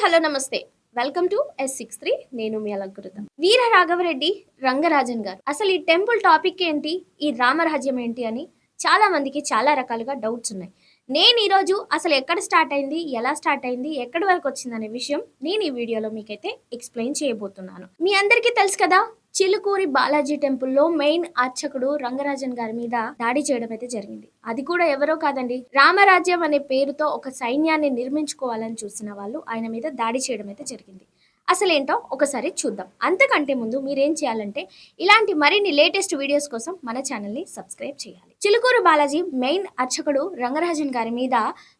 Hello నమస్తే. Welcome to S six three నేను మీ అలంకృతం. వీర రాఘవరెడ్డి రంగరాజన్ గారు. అసలు ఈ టెంపుల్ టాపిక్ ఏంటి? ఈ రామరాజ్యం ఏంటి అని చాలా మందికి చాలా రకాలుగా డౌట్స్ ఉన్నాయి. నేను ఈరోజు అసలు ఎక్కడ స్టార్ట్ అయింది ఎలా స్టార్ట్ అయింది ఎక్కడి వరకు వచ్చింది అనే విషయం నేను ఈ వీడియోలో మీకైతే ఎక్స్ప్లెయిన్ చేయబోతున్నాను. మీ అందరికీ తెలుసు కదా చిలుకూరి బాలాజీ టెంపుల్లో మెయిన్ అర్చకుడు రంగరాజన్ గారి మీద దాడి చేయడం అయితే జరిగింది. అది కూడా ఎవరో కాదండి రామరాజ్యం అనే పేరుతో ఒక సైన్యాన్ని నిర్మించుకోవాలని చూసిన వాళ్ళు ఆయన మీద దాడి చేయడం అయితే జరిగింది. అసలేంటో ఒకసారి చూద్దాం. అంతకంటే ముందు మీరేం చేయాలంటే ఇలాంటి మరిన్ని లేటెస్ట్ వీడియోస్ కోసం మన ఛానల్ని సబ్స్క్రైబ్ చేయాలి. చిలుకూరు బాలాజీ మెయిన్ అర్చకుడు రంగరాజన్ గారి మీద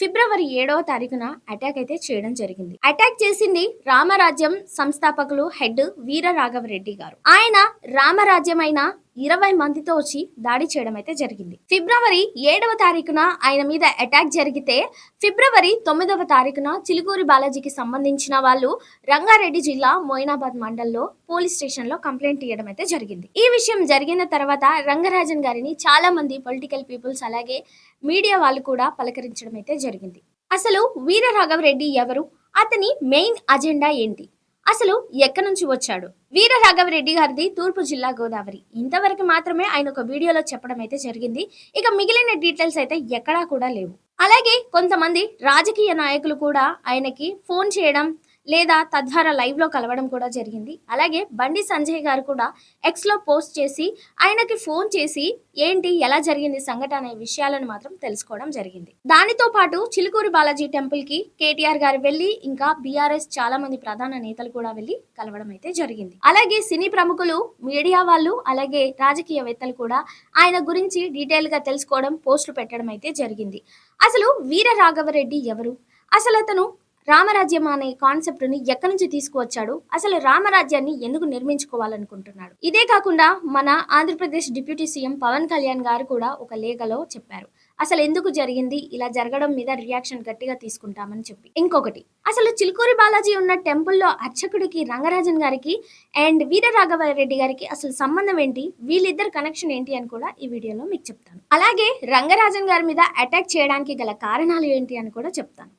ఫిబ్రవరి ఏడవ తారీఖున అటాక్ అయితే చేయడం జరిగింది. అటాక్ చేసింది రామరాజ్యం సంస్థాపకులు హెడ్ వీర రాఘవరెడ్డి గారు. ఆయన రామరాజ్యమైన ఇరవై మందితో వచ్చి దాడి చేయడం అయితే జరిగింది. ఫిబ్రవరి ఏడవ తారీఖున ఆయన మీద అటాక్ జరిగితే ఫిబ్రవరి తొమ్మిదవ తారీఖున చిలుకూరి బాలాజీకి సంబంధించిన వాళ్ళు రంగారెడ్డి జిల్లా మోయినాబాద్ మండల్లో పోలీస్ స్టేషన్లో కంప్లైంట్ ఇవ్వడం అయితే జరిగింది. ఈ విషయం జరిగిన తర్వాత రంగరాజన్ గారిని చాలా మంది పొలిటికల్ పీపుల్స్ అలాగే మీడియా వాళ్ళు కూడా పలకరించడం అయితే జరిగింది. అసలు వీర రాఘవరెడ్డి ఎవరు? అతని మెయిన్ అజెండా ఏంటి? అసలు ఎక్కడి నుంచి వచ్చాడు? వీర రాఘవరెడ్డి గారిది తూర్పు జిల్లా గోదావరి. ఇంతవరకు మాత్రమే ఆయన ఒక వీడియోలో చెప్పడం అయితే జరిగింది. ఇక మిగిలిన డీటెయిల్స్ అయితే ఎక్కడా కూడా లేవు. అలాగే కొంతమంది రాజకీయ నాయకులు కూడా ఆయనకి ఫోన్ చేయడం లేదా తద్వారా లైవ్లో కలవడం కూడా జరిగింది. అలాగే బండి సంజయ్ గారు కూడా ఎక్స్లో పోస్ట్ చేసి ఆయనకి ఫోన్ చేసి ఏంటి ఎలా జరిగింది సంఘటన అనే విషయాలను మాత్రం తెలుసుకోవడం జరిగింది. దానితో పాటు చిలుకూరి బాలాజీ టెంపుల్కి కేటీఆర్ గారు వెళ్ళి ఇంకా బీఆర్ఎస్ చాలా మంది ప్రధాన నేతలు కూడా వెళ్ళి కలవడం అయితే జరిగింది. అలాగే సినీ ప్రముఖులు మీడియా వాళ్ళు అలాగే రాజకీయవేత్తలు కూడా ఆయన గురించి డీటెయిల్గా తెలుసుకోవడం పోస్టులు పెట్టడం అయితే జరిగింది. అసలు వీర రాఘవరెడ్డి ఎవరు? అసలు అతను రామరాజ్యం అనే కాన్సెప్ట్ని ఎక్కడి నుంచి తీసుకువచ్చాడు? అసలు రామరాజ్యాన్ని ఎందుకు నిర్మించుకోవాలనుకుంటున్నాడు? ఇదే కాకుండా మన ఆంధ్రప్రదేశ్ డిప్యూటీ సీఎం పవన్ కళ్యాణ్ గారు కూడా ఒక లేఖలో చెప్పారు. అసలు ఎందుకు జరిగింది? ఇలా జరగడం మీద రియాక్షన్ గట్టిగా తీసుకుంటామని చెప్పి. ఇంకొకటి అసలు చిలుకూరి బాలాజీ ఉన్న టెంపుల్లో అర్చకుడికి రంగరాజన్ గారికి అండ్ వీర రాఘవరెడ్డి గారికి అసలు సంబంధం ఏంటి? వీళ్ళిద్దరు కనెక్షన్ ఏంటి అని కూడా ఈ వీడియోలో మీకు చెప్తాను. అలాగే రంగరాజన్ గారి మీద అటాక్ చేయడానికి గల కారణాలు ఏంటి అని కూడా చెప్తాను.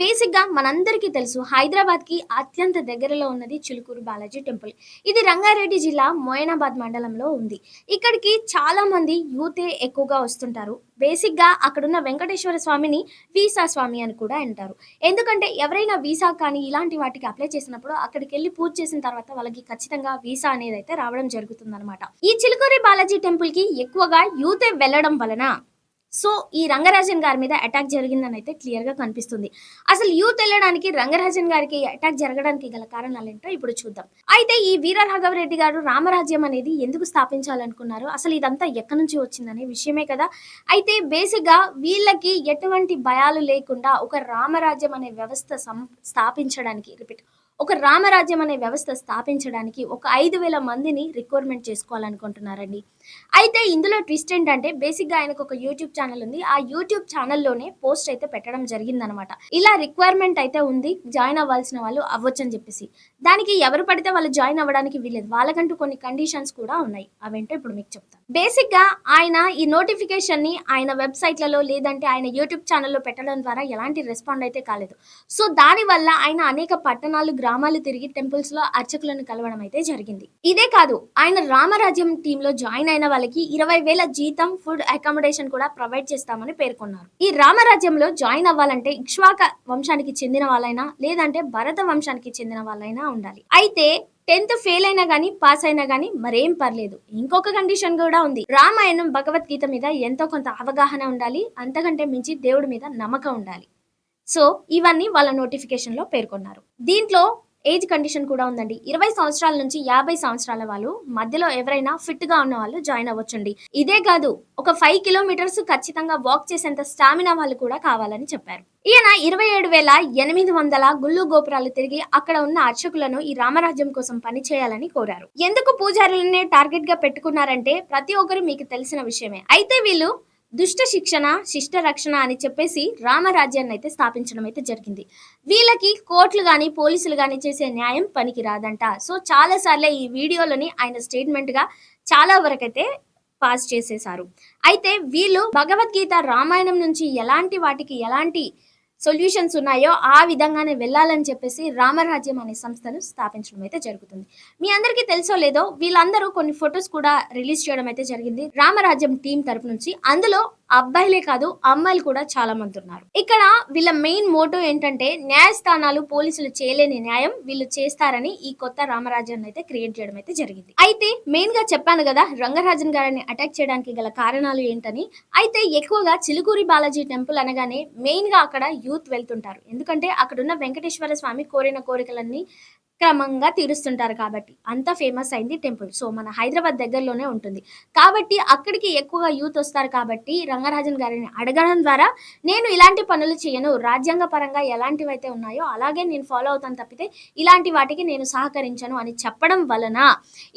బేసిక్గా మనందరికీ తెలుసు హైదరాబాద్కి అత్యంత దగ్గరలో ఉన్నది చిలుకూరు బాలాజీ టెంపుల్. ఇది రంగారెడ్డి జిల్లా మోయనాబాద్ మండలంలో ఉంది. ఇక్కడికి చాలామంది యూతే ఎక్కువగా వస్తుంటారు. బేసిక్గా అక్కడున్న వెంకటేశ్వర స్వామిని వీసా స్వామి అని కూడా అంటారు. ఎందుకంటే ఎవరైనా వీసా కానీ ఇలాంటి వాటికి అప్లై చేసినప్పుడు అక్కడికి వెళ్ళి పూజ చేసిన తర్వాత వాళ్ళకి ఖచ్చితంగా వీసా అనేది అయితే రావడం జరుగుతుంది ఈ చిలుకూరి బాలాజీ టెంపుల్కి ఎక్కువగా యూతే వెళ్ళడం వలన సో ఈ రంగరాజన్ గారి మీద అటాక్ జరిగిందని అయితే క్లియర్గా కనిపిస్తుంది. అసలు యూత్ వెళ్ళడానికి రంగరాజన్ గారికి అటాక్ జరగడానికి గల కారణాలు ఏంటో ఇప్పుడు చూద్దాం. అయితే ఈ వీర రాఘవరెడ్డి గారు రామరాజ్యం అనేది ఎందుకు స్థాపించాలనుకున్నారు? అసలు ఇదంతా ఎక్కడి నుంచి వచ్చిందనే విషయమే కదా. అయితే బేసిక్గా వీళ్ళకి ఎటువంటి భయాలు లేకుండా ఒక రామరాజ్యం అనే వ్యవస్థ సం- స్థాపించడానికి రిపీట్ ఒక రామరాజ్యం అనే వ్యవస్థ స్థాపించడానికి ఒక ఐదు వేల మందిని రిక్వైర్మెంట్ చేసుకోవాలనుకుంటున్నారండి. అయితే ఇందులో ట్విస్ట్ ఏంటంటే బేసిక్గా ఆయనకు ఒక యూట్యూబ్ ఛానల్ ఉంది. ఆ యూట్యూబ్ ఛానల్లోనే పోస్ట్ అయితే పెట్టడం జరిగిందనమాట. ఇలా రిక్వైర్మెంట్ అయితే ఉంది. జాయిన్ అవ్వాల్సిన వాళ్ళు అవ్వచ్చు అని చెప్పేసి. దానికి ఎవరు పడితే వాళ్ళు జాయిన్ అవ్వడానికి వీలేదు వాళ్ళకంటూ కొన్ని కండిషన్స్ కూడా ఉన్నాయి. అవేంటో ఇప్పుడు మీకు చెప్తాను. బేసిక్గా ఆయన ఈ నోటిఫికేషన్ని ఆయన వెబ్సైట్లలో లేదంటే ఆయన యూట్యూబ్ ఛానల్లో పెట్టడం ద్వారా ఎలాంటి రెస్పాండ్ అయితే కాలేదు. సో దానివల్ల ఆయన అనేక పట్టణాలు గ్రామాలు తిరిగి టెంపుల్స్లో అర్చకులను కలవడం అయితే జరిగింది. ఇదే కాదు ఆయన రామరాజ్యం టీమ్లో జాయిన్ అయిన వాళ్ళకి ఇరవై వేల జీతం ఫుడ్ అకామిడేషన్ కూడా ప్రొవైడ్ చేస్తామని పేర్కొన్నారు. ఈ రామరాజ్యంలో జాయిన్ అవ్వాలంటే ఇక్ష్వాక వంశానికి చెందిన వాళ్ళైనా లేదంటే భరత వంశానికి చెందిన వాళ్ళైనా ఉండాలి. అయితే టెన్త్ ఫెయిల్ అయినా గానీ పాస్ అయినా గానీ మరేం పర్లేదు. ఇంకొక కండిషన్ కూడా ఉంది. రామాయణం భగవద్గీత మీద ఎంతో కొంత అవగాహన ఉండాలి. అంతకంటే మించి దేవుడి మీద నమ్మకం ఉండాలి. సో ఇవన్నీ వాళ్ళ నోటిఫికేషన్లో పేర్కొన్నారు. దీంట్లో ఏజ్ కండిషన్ కూడా ఉందండి. ఇరవై సంవత్సరాల నుంచి యాభై సంవత్సరాల వాళ్ళు మధ్యలో ఎవరైనా ఫిట్గా ఉన్న వాళ్ళు జాయిన్ అవ్వచ్చండి. ఇదే కాదు ఒక ఫైవ్ కిలోమీటర్స్ ఖచ్చితంగా వాక్ చేసేంత స్టామినా వాళ్ళు కూడా కావాలని చెప్పారు. ఈయన ఇరవై ఏడు వేల ఎనిమిది వందల గుళ్ళు గోపురాలు తిరిగి అక్కడ ఉన్న అర్చకులను ఈ రామరాజ్యం కోసం పనిచేయాలని కోరారు. ఎందుకు పూజారులనే టార్గెట్గా పెట్టుకున్నారంటే ప్రతి ఒక్కరు మీకు తెలిసిన విషయమే. అయితే వీళ్ళు దుష్ట శిక్షణ శిష్ట రక్షణ అని చెప్పేసి రామరాజ్యాన్ని అయితే స్థాపించడం అయితే జరిగింది. వీళ్ళకి కోర్టులు కానీ పోలీసులు కానీ చేసే న్యాయం పనికి రాదంట. సో చాలాసార్లే ఈ వీడియోలని ఆయన స్టేట్మెంట్గా చాలా వరకైతే పాస్ చేసేశారు. అయితే వీళ్ళు భగవద్గీత రామాయణం నుంచి ఎలాంటి వాటికి ఎలాంటి సొల్యూషన్స్ ఉన్నాయో ఆ విధంగానే వెళ్ళాలని చెప్పేసి రామరాజ్యం అనే సంస్థను స్థాపించడం అయితే జరుగుతుంది. మీ అందరికీ తెలుసో లేదో వీళ్ళందరూ కొన్ని ఫొటోస్ కూడా రిలీజ్ చేయడం అయితే జరిగింది. రామరాజ్యం టీం తరపు నుంచి అందులో అబ్బాయిలే కాదు అమ్మాయిలు కూడా చాలా మంది ఉన్నారు. ఇక్కడ వీళ్ళ మెయిన్ మోటో ఏంటంటే న్యాయస్థానాలు పోలీసులు చేయలేని న్యాయం వీళ్ళు చేస్తారని ఈ కొత్త రామరాజ్యాన్ని అయితే క్రియేట్ చేయడం అయితే జరిగింది. అయితే మెయిన్గా చెప్పాను కదా రంగరాజన్ గారిని అటాక్ చేయడానికి గల కారణాలు ఏంటని. అయితే ఎక్కువగా చిలుకూరి బాలాజీ టెంపుల్ అనగానే మెయిన్గా అక్కడ యూత్ వెళ్తుంటారు. ఎందుకంటే అక్కడ ఉన్న వెంకటేశ్వర స్వామి కోరిన కోరికలన్నీ క్రమంగా తీరుస్తుంటారు కాబట్టి. అంత ఫేమస్ అయింది టెంపుల్. సో మన హైదరాబాద్ దగ్గరలోనే ఉంటుంది. కాబట్టి అక్కడికి ఎక్కువగా యూత్ వస్తారు కాబట్టి రంగరాజన్ గారిని అడగడం ద్వారా నేను ఇలాంటి పనులు చేయను. రాజ్యాంగ పరంగా ఎలాంటివైతే ఉన్నాయో అలాగే నేను ఫాలో అవుతాను తప్పితే ఇలాంటి వాటికి నేను సహకరించను అని చెప్పడం వలన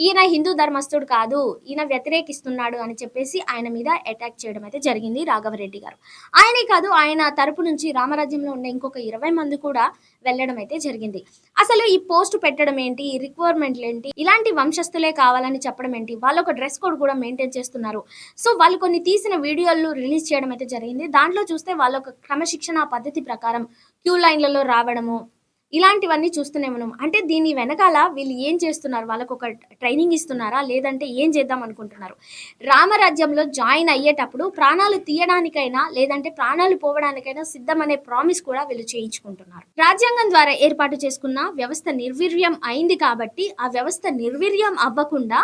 ఈయన హిందూ ధర్మస్థుడు కాదు ఈయన వ్యతిరేకిస్తున్నాడు అని చెప్పేసి ఆయన మీద అటాక్ చేయడం అయితే జరిగింది రాఘవరెడ్డి గారు. ఆయనే కాదు ఆయన తరపు నుంచి రామరాజ్యంలో ఉన్న ఇంకొక ఇరవై మంది కూడా వెళ్ళడం అయితే జరిగింది. అసలు ఈ పోస్ట్ పెట్టడం ఏంటి? ఈ రిక్వైర్మెంట్లు ఏంటి? ఇలాంటి వంశస్థులే కావాలని చెప్పడం ఏంటి? వాళ్ళు ఒక డ్రెస్ కోడ్ కూడా మెయింటైన్ చేస్తున్నారు. సో వాళ్ళు కొన్ని తీసిన వీడియోలు రిలీజ్ చేయడం అయితే జరిగింది. దాంట్లో చూస్తే వాళ్ళ ఒక క్రమశిక్షణ పద్ధతి ప్రకారం క్యూ లైన్లలో రావడము ఇలాంటివన్నీ చూస్తూనే ఉన్నాం. అంటే దీని వెనకాల వీళ్ళు ఏం చేస్తున్నారు? వాళ్ళకు ఒక ట్రైనింగ్ ఇస్తున్నారా? లేదంటే ఏం చేద్దాం అనుకుంటున్నారు? రామరాజ్యంలో జాయిన్ అయ్యేటప్పుడు ప్రాణాలు తీయడానికైనా లేదంటే ప్రాణాలు పోవడానికైనా సిద్ధమనే ప్రామిస్ కూడా వీళ్ళు చేయించుకుంటున్నారు. రాజ్యాంగం ద్వారా ఏర్పాటు చేసుకున్న వ్యవస్థ నిర్వీర్యం అయింది కాబట్టి ఆ వ్యవస్థ నిర్వీర్యం అవ్వకుండా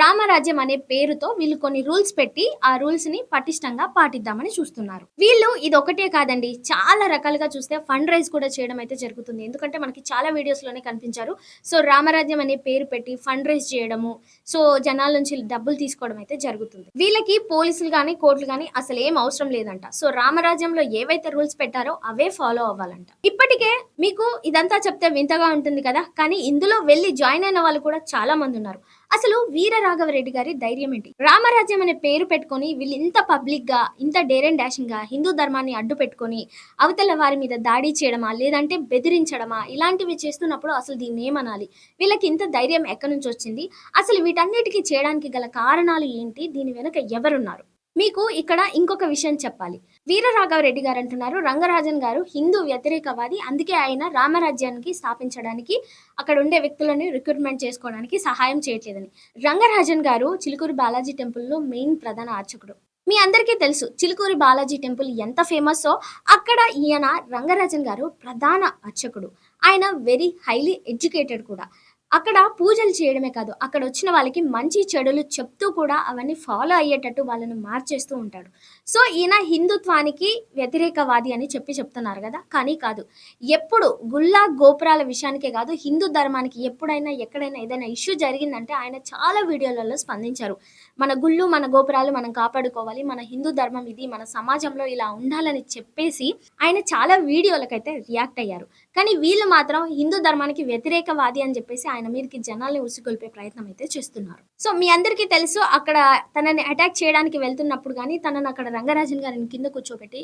రామరాజ్యం అనే పేరుతో వీళ్ళు కొన్ని రూల్స్ పెట్టి ఆ రూల్స్ని పటిష్టంగా పాటిద్దామని చూస్తున్నారు. వీళ్ళు ఇది ఒకటే కాదండి. చాలా రకాలుగా చూస్తే ఫండ్ రైజ్ కూడా చేయడం అయితే జరుగుతుంది. ఎందుకంటే మనకి చాలా వీడియోస్లోనే కనిపించారు. సో రామరాజ్యం అనే పేరు పెట్టి ఫండ్ రైజ్ చేయడము సో జనాల నుంచి డబ్బులు తీసుకోవడం అయితే జరుగుతుంది. వీళ్ళకి పోలీసులు కానీ కోర్టులు కానీ అసలు ఏం అవసరం లేదంట. సో రామరాజ్యంలో ఏవైతే రూల్స్ పెట్టారో అవే ఫాలో అవ్వాలంట. ఇప్పటికే మీకు ఇదంతా చెప్తే వింతగా ఉంటుంది కదా. కానీ ఇందులో వెళ్ళి జాయిన్ అయిన వాళ్ళు కూడా చాలా మంది ఉన్నారు. అసలు వీర రాఘవరెడ్డి గారి ధైర్యం ఏంటి? రామరాజ్యం అనే పేరు పెట్టుకొని వీళ్ళు ఇంత పబ్లిక్గా ఇంత డేర్ అండ్ డాషింగ్గా హిందూ ధర్మాన్ని అడ్డు పెట్టుకొని అవతల వారి మీద దాడి చేయడమా లేదంటే బెదిరించడమా ఇలాంటివి చేస్తున్నప్పుడు అసలు దీన్ని ఏమనాలి? వీళ్ళకి ఇంత ధైర్యం ఎక్కడి నుంచి వచ్చింది? అసలు వీటన్నిటికీ చేయడానికి గల కారణాలు ఏంటి? దీని వెనుక ఎవరున్నారు? మీకు ఇక్కడ ఇంకొక విషయం చెప్పాలి. వీరరాఘవరెడ్డి గారు అంటున్నారు రంగరాజన్ గారు హిందూ వ్యతిరేకవాది. అందుకే ఆయన రామరాజ్యానికి స్థాపించడానికి అక్కడ ఉండే వ్యక్తులను రిక్రూట్మెంట్ చేసుకోవడానికి సహాయం చేయట్లేదని. రంగరాజన్ గారు చిలుకూరు బాలాజీ టెంపుల్లో మెయిన్ ప్రధాన అర్చకుడు. మీ అందరికీ తెలుసు చిలుకూరి బాలాజీ టెంపుల్ ఎంత ఫేమస్సో అక్కడ ఈయన రంగరాజన్ గారు ప్రధాన అర్చకుడు. ఆయన వెరీ హైలీ ఎడ్యుకేటెడ్ కూడా. అక్కడ పూజలు చేయడమే కాదు అక్కడ వచ్చిన వాళ్ళకి మంచి చెడులు చెప్తూ కూడా అవన్నీ ఫాలో అయ్యేటట్టు వాళ్ళని మార్చేస్తూ ఉంటాడు. సో ఈయన హిందుత్వానికి వ్యతిరేకవాది అని చెప్పి చెప్తున్నారు కదా? కానీ కాదు. ఎప్పుడు గుల్లా గోపురాల విషయానికే కాదు హిందూ ధర్మానికి ఎప్పుడైనా ఎక్కడైనా ఏదైనా ఇష్యూ జరిగిందంటే ఆయన చాలా వీడియోలలో స్పందించారు. మన గుళ్ళు మన గోపురాలు మనం కాపాడుకోవాలి. మన హిందూ ధర్మం ఇది మన సమాజంలో ఇలా ఉండాలని చెప్పేసి ఆయన చాలా వీడియోలకైతే రియాక్ట్ అయ్యారు. కానీ వీళ్ళు మాత్రం హిందూ ధర్మానికి వ్యతిరేకవాది అని చెప్పేసి ఆయన మీదకి జనాల్ని ఉసిగొల్పే ప్రయత్నం అయితే చేస్తున్నారు. సో మీ అందరికీ తెలుసు అక్కడ తనని అటాక్ చేయడానికి వెళ్తున్నప్పుడు కానీ తనను అక్కడ రంగరాజన్ గారిని కింద కూర్చోబెట్టి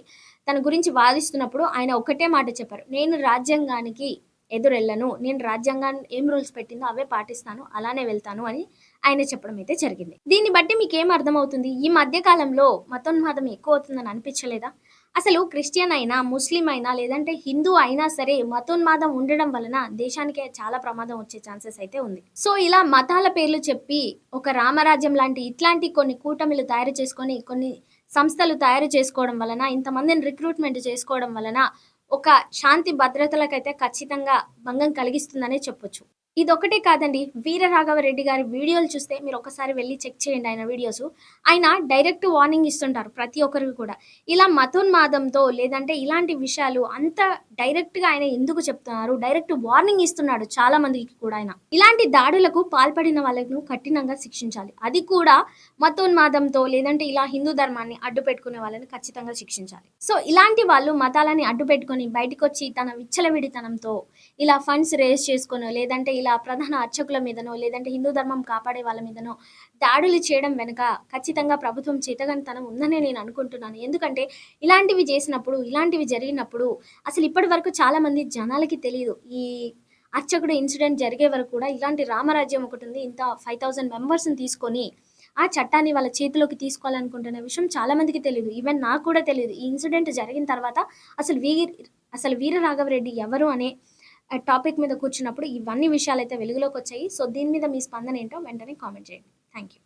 తన గురించి వాదిస్తున్నప్పుడు ఆయన ఒకటే మాట చెప్పారు. నేను రాజ్యాంగానికి ఎదురెళ్ళను. నేను రాజ్యాంగం ఏం రూల్స్ పెట్టిందో అవే పాటిస్తాను అలానే వెళ్తాను అని ఆయన చెప్పడం అయితే జరిగింది. దీన్ని బట్టి మీకు ఏం అర్థమవుతుంది? ఈ మధ్యకాలంలో మతోన్మాదం ఎక్కువ అవుతుందని అనిపించలేదా? అసలు క్రిస్టియన్ అయినా ముస్లిం అయినా లేదంటే హిందూ అయినా సరే మతోన్మాదం ఉండడం వలన దేశానికే చాలా ప్రమాదం వచ్చే ఛాన్సెస్ అయితే ఉంది. సో ఇలా మతాల పేర్లు చెప్పి ఒక రామరాజ్యం లాంటి ఇట్లాంటి కొన్ని కూటమిలు తయారు చేసుకొని కొన్ని సంస్థలు తయారు చేసుకోవడం వలన ఇంతమందిని రిక్రూట్మెంట్ చేసుకోవడం వలన ఒక శాంతి భద్రతలకైతే ఖచ్చితంగా భంగం కలిగిస్తుందనే చెప్పొచ్చు. ఇదొకటే కాదండి వీర రాఘవరెడ్డి గారి వీడియోలు చూస్తే మీరు ఒకసారి వెళ్ళి చెక్ చేయండి ఆయన వీడియోస్. ఆయన డైరెక్ట్ వార్నింగ్ ఇస్తుంటారు ప్రతి ఒక్కరికి కూడా. ఇలా మతోన్మాదంతో లేదంటే ఇలాంటి విషయాలు అంత డైరెక్ట్గా ఆయన ఎందుకు చెప్తున్నారు డైరెక్ట్ వార్నింగ్ ఇస్తున్నాడు చాలా మందికి కూడా ఆయన. ఇలాంటి దాడులకు పాల్పడిన వాళ్ళను కఠినంగా శిక్షించాలి. అది కూడా మతోన్మాదంతో లేదంటే ఇలా హిందూ ధర్మాన్ని అడ్డు పెట్టుకునే వాళ్ళని ఖచ్చితంగా శిక్షించాలి. సో ఇలాంటి వాళ్ళు మతాలని అడ్డు పెట్టుకొని బయటకు వచ్చి తన విచ్చలవిడితనంతో ఇలా ఫండ్స్ రేస్ చేసుకొని లేదంటే ఇలా ప్రధాన అర్చకుల మీదనో లేదంటే హిందూ ధర్మం కాపాడే వాళ్ళ మీదనో దాడులు చేయడం వెనుక ఖచ్చితంగా ప్రభుత్వం చేతగనితనం ఉందనే నేను అనుకుంటున్నాను. ఎందుకంటే ఇలాంటివి చేసినప్పుడు ఇలాంటివి జరిగినప్పుడు అసలు ఇప్పటి వరకు చాలా మంది జనాలకి తెలియదు ఈ అర్చకుడు ఇన్సిడెంట్ జరిగే వరకు కూడా ఇలాంటి రామరాజ్యం ఒకటి ఉంది. ఇంత ఫైవ్ థౌసండ్ మెంబర్స్ని తీసుకొని ఆ చట్టాన్ని వాళ్ళ చేతిలోకి తీసుకోవాలనుకుంటున్న విషయం చాలా మందికి తెలియదు ఈవెన్ నాకు కూడా తెలియదు ఈ ఇన్సిడెంట్ జరిగిన తర్వాత అసలు వీరి అసలు వీర రాఘవరెడ్డి ఎవరు అనే టాపిక్ మీద కూర్చున్నప్పుడు ఇవన్నీ విషయాలు అయితే వెలుగులోకి వచ్చాయి. సో దీని మీద మీ స్పందన ఏంటో వెంటనే కామెంట్ చేయండి. Thank you